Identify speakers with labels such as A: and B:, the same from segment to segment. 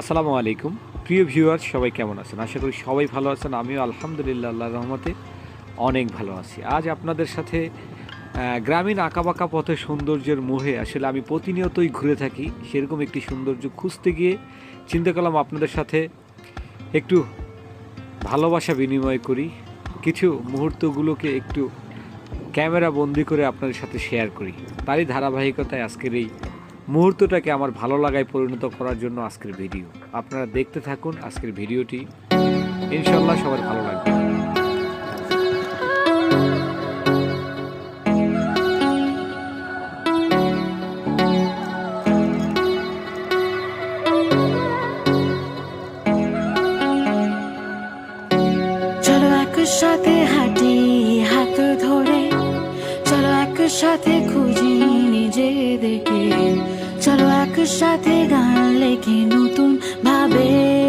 A: আসসালামু আলাইকুম। প্রিয় ভিউয়ার সবাই কেমন আছেন? আশা করি সবাই ভালো আছেন। আমিও আলহামদুলিল্লাহ, আল্লাহর রহমতে অনেক ভালো আছি। আজ আপনাদের সাথে গ্রামীণ আঁকাবাঁকা পথে সৌন্দর্যের মোহে আসলে আমি প্রতিনিয়তই ঘুরে থাকি। সেরকম একটি সৌন্দর্য খুঁজতে গিয়ে চিন্তা করলাম আপনাদের সাথে একটু ভালোবাসা বিনিময় করি। কিছু মুহূর্তগুলোকে একটু ক্যামেরা বন্দি করে আপনাদের সাথে শেয়ার করি। তারই ধারাবাহিকতায় আজকের এই মুহূর্তটাকে আমার ভালো লাগায় পরিণত করার জন্য আজকের ভিডিও। আপনারা দেখতে থাকুন আজকের ভিডিওটি। ইনশাল্লাহ সবার ভালো লাগবে।
B: একসাথে হাঁটি হাত ধরে, চলো একসাথে খুঁজি নিজেদেরকে চলো একসাথে গান লেখে নতুন ভাবে।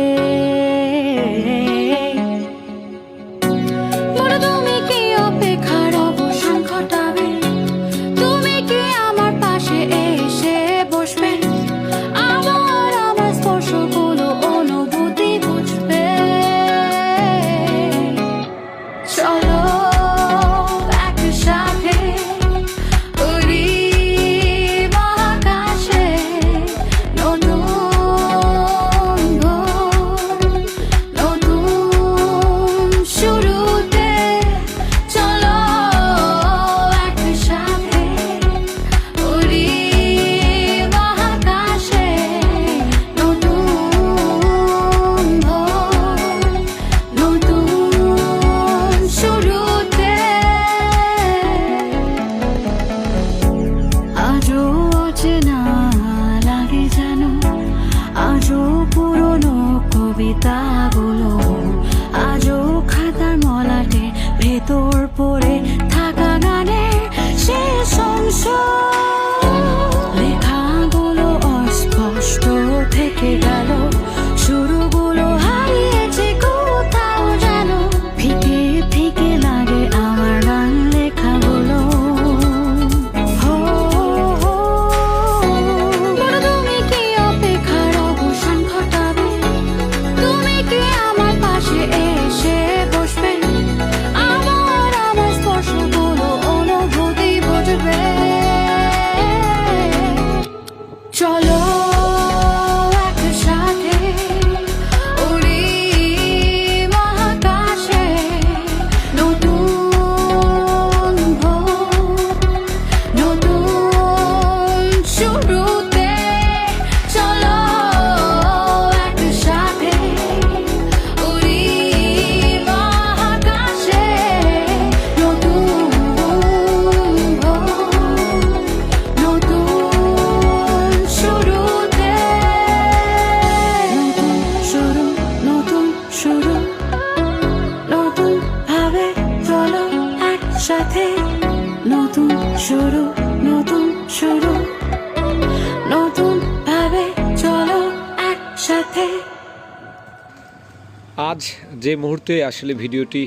A: আজ যে মুহূর্তে আসলে ভিডিওটি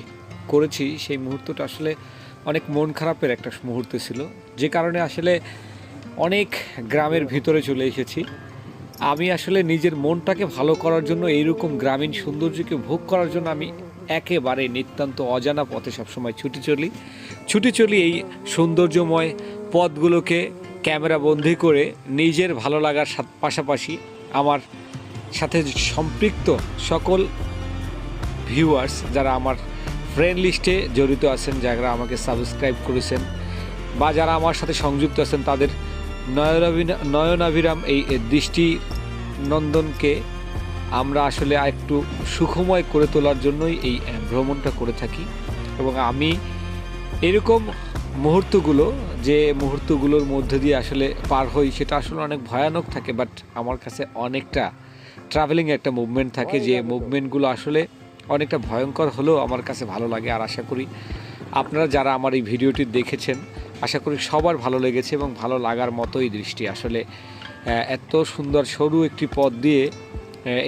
A: করেছি, সেই মুহূর্তটা আসলে অনেক মন খারাপের একটা মুহূর্ত ছিল। যে কারণে আসলে অনেক গ্রামের ভিতরে চলে এসেছি। আমি আসলে নিজের মনটাকে ভালো করার জন্য, এইরকম গ্রামীণ সৌন্দর্যকে ভোগ করার জন্য আমি একেবারে নিতান্ত অজানা পথে সবসময় ছুটি চলি। ছুটি চলি এই সৌন্দর্যময় পথগুলোকে ক্যামেরা বন্দি করে নিজের ভালো লাগার পাশাপাশি আমার সাথে সম্পৃক্ত সকল ভিউয়ার্স যারা আমার ফ্রেন্ড লিস্টে জড়িত আছেন যারা আমাকে সাবস্ক্রাইব করেছেন বা যারা আমার সাথে সংযুক্ত আছেন তাদের নয়নাভিনা নয়নাভিরাম এই দৃষ্টি নন্দনকে আমরা আসলে একটু সুখময় করে তোলার জন্যই এই ভ্রমণটা করে থাকি। এবং আমি এরকম মুহূর্তগুলো যে মুহূর্তগুলোর মধ্যে দিয়ে আসলে পার হই সেটা আসলে অনেক ভয়ানক থাকে বাট আমার কাছে অনেকটা ট্রাভেলিং একটা মুভমেন্ট থাকে যে মুভমেন্টগুলো আসলে অনেকটা ভয়ঙ্কর হলেও আমার কাছে ভালো লাগে, আর আশা করি আপনারা যারা আমার এই ভিডিওটি দেখেছেন, আশা করি সবার ভালো লেগেছে এবং ভালো লাগার মতোই দৃষ্টি। আসলে এত সুন্দর সরু একটি পথ দিয়ে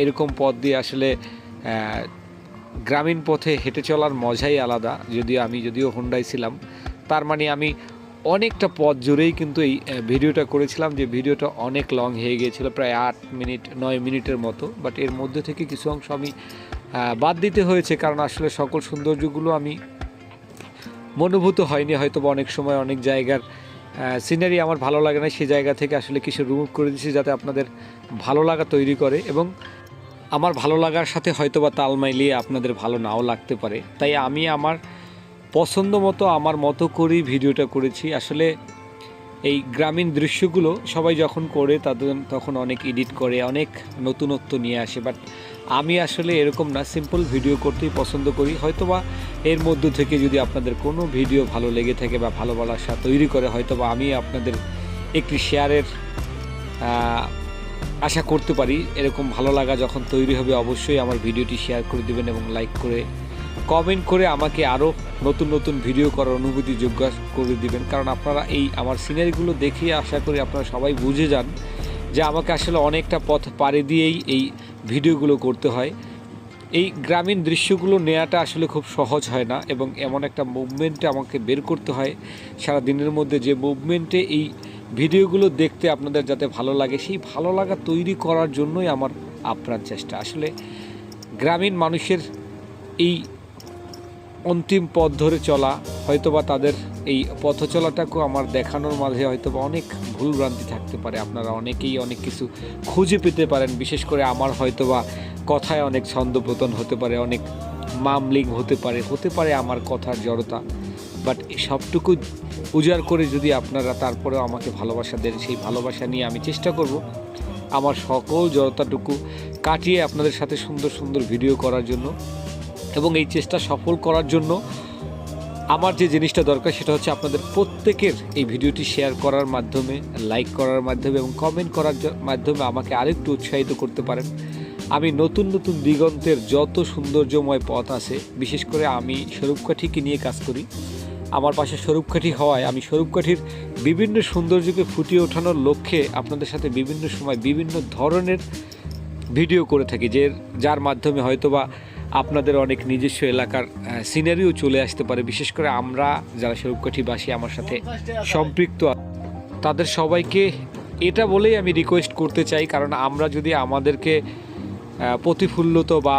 A: এরকম পথ দিয়ে আসলে গ্রামীণ পথে হেঁটে চলার মজাই আলাদা। যদিও আমি, যদিও হুন্ডাই ছিলাম, তার মানে আমি অনেকটা পথ জুড়েই কিন্তু এই ভিডিওটা করেছিলাম যে ভিডিওটা অনেক লং হয়ে গিয়েছিল, প্রায় আট মিনিট, নয় মিনিটের মতো। বাট এর মধ্যে থেকে কিছু অংশ আমি বাদ দিতে হয়েছে কারণ আসলে সকল সৌন্দর্যগুলো আমি মনোভূত হয়নি। হয়তো বা অনেক সময় অনেক জায়গার সিনারি আমার ভালো লাগে না সেই জায়গা থেকে আসলে কিছু রিমুভ করে দিয়েছি যাতে আপনাদের ভালো লাগা তৈরি করে এবং আমার ভালো লাগার সাথে হয়তো বা তাল মাইলিয়ে আপনাদের ভালো নাও লাগতে পারে। তাই আমি আমার পছন্দ মতো আমার মতো করেই ভিডিওটা করেছি। আসলে এই গ্রামীণ দৃশ্যগুলো সবাই যখন করে তাদের তখন অনেক এডিট করে, অনেক নতুনত্ব নিয়ে আসে। বাট আমি আসলে এরকম না, সিম্পল ভিডিও করতেই পছন্দ করি। হয়তোবা এর মধ্য থেকে যদি আপনাদের কোনো ভিডিও ভালো লেগে থাকে বা ভালো ভালোবাসা তৈরি করে, হয়তোবা আমি আপনাদের একটি শেয়ারের আশা করতে পারি। এরকম ভালো লাগা যখন তৈরি হবে, অবশ্যই আমার ভিডিওটি শেয়ার করে দিবেন এবং লাইক করে কমেন্ট করে আমাকে আরও নতুন নতুন ভিডিও করার অনুভূতি যোগ্য করে দিবেন। কারণ আপনারা এই আমার সিনারিগুলো দেখে আশা করি আপনারা সবাই বুঝে যান যে আমাকে আসলে অনেকটা পথ পাড়ি দিয়েই এই ভিডিওগুলো করতে হয়। এই গ্রামীণ দৃশ্যগুলো নেওয়াটা আসলে খুব সহজ হয় না এবং এমন একটা মুভমেন্টে আমাকে বের করতে হয়। সারা দিনের মধ্যে যে মুভমেন্টে এই ভিডিওগুলো দেখতে আপনাদের যাতে ভালো লাগে, সেই ভালো লাগা তৈরি করার জন্যই আমার আপ্রাণ চেষ্টা। আসলে গ্রামীণ মানুষের এই অন্তিম পথ ধরে চলা, হয়তোবা তাদের এই পথ চলাটাকেও আমার দেখানোর মাঝে হয়তোবা অনেক ভুলভ্রান্তি থাকতে পারে। আপনারা অনেকেই অনেক কিছু খুঁজে পেতে পারেন, বিশেষ করে আমার হয়তোবা কথায় অনেক ছন্দপতন হতে পারে, অনেক মামলিং হতে পারে হতে পারে আমার কথার জড়তা। বাট সবটুকু উজাড় করে যদি আপনারা তারপরেও আমাকে ভালোবাসা দেন, সেই ভালোবাসা নিয়ে আমি চেষ্টা করব। আমার সকল জড়তাটুকু কাটিয়ে আপনাদের সাথে সুন্দর সুন্দর ভিডিও করার জন্য। এবং এই চেষ্টা সফল করার জন্য আমার যে জিনিসটা দরকার সেটা হচ্ছে আপনাদের প্রত্যেকের এই ভিডিওটি শেয়ার করার মাধ্যমে লাইক করার মাধ্যমে এবং কমেন্ট করার মাধ্যমে আমাকে আরেকটু উৎসাহিত করতে পারেন। আমি নতুন নতুন দিগন্তের যত সৌন্দর্যময় পথ আছে, বিশেষ করে আমি স্বরূপকাঠিকে নিয়ে কাজ করি, আমার পাশে স্বরূপকাঠি হওয়ায় আমি স্বরূপকাঠির বিভিন্ন সৌন্দর্যকে ফুটিয়ে ওঠানোর লক্ষ্যে আপনাদের সাথে বিভিন্ন সময় বিভিন্ন ধরনের ভিডিও করে থাকি, যে, যার মাধ্যমে হয়তোবা আপনাদের অনেক নিজস্ব এলাকার সিনারিও চলে আসতে পারে। বিশেষ করে আমরা যারা স্বরূপকাঠিবাসী, আমার সাথে সম্পৃক্ত তাদের সবাইকে এটা বলেই আমি রিকোয়েস্ট করতে চাই, কারণ আমরা যদি আমাদেরকে প্রতিফুল্লত বা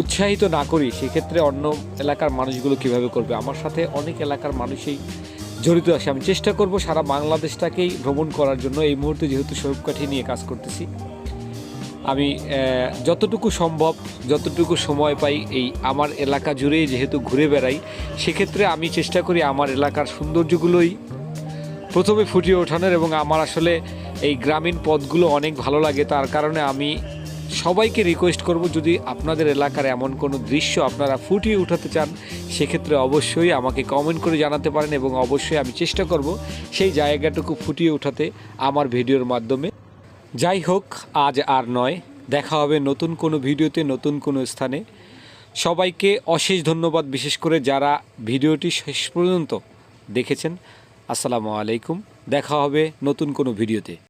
A: উৎসাহিত না করি, সেক্ষেত্রে অন্য এলাকার মানুষগুলো কীভাবে করবে? আমার সাথে অনেক এলাকার মানুষই জড়িত আছে। আমি চেষ্টা করব সারা বাংলাদেশটাকেই ভ্রমণ করার জন্য। এই মুহূর্তে যেহেতু স্বরূপকাঠি নিয়ে কাজ করতেছি আমি যতটুকু সম্ভব, যতটুকু সময় পাই এই আমার এলাকা জুড়েই যেহেতু ঘুরে বেড়াই, সেক্ষেত্রে আমি চেষ্টা করি আমার এলাকার সৌন্দর্যগুলোই প্রথমে ফুটিয়ে ওঠানোর এবং আমার আসলে এই গ্রামীণ পথগুলো অনেক ভালো লাগে। তার কারণে আমি সবাইকে রিকোয়েস্ট করব যদি আপনাদের এলাকার এমন কোনো দৃশ্য আপনারা ফুটিয়ে উঠাতে চান, সেক্ষেত্রে অবশ্যই আমাকে কমেন্ট করে জানাতে পারেন এবং অবশ্যই আমি চেষ্টা করব সেই জায়গাটুকু ফুটিয়ে উঠাতে আমার ভিডিওর মাধ্যমে। যাই হোক, আজ আর নয়। দেখা হবে নতুন কোনো ভিডিওতে, নতুন কোনো স্থানে। সবাইকে অশেষ ধন্যবাদ, বিশেষ করে যারা ভিডিওটি শেষ পর্যন্ত দেখেছেন। আসসালামু আলাইকুম। দেখা হবে নতুন কোনো ভিডিওতে।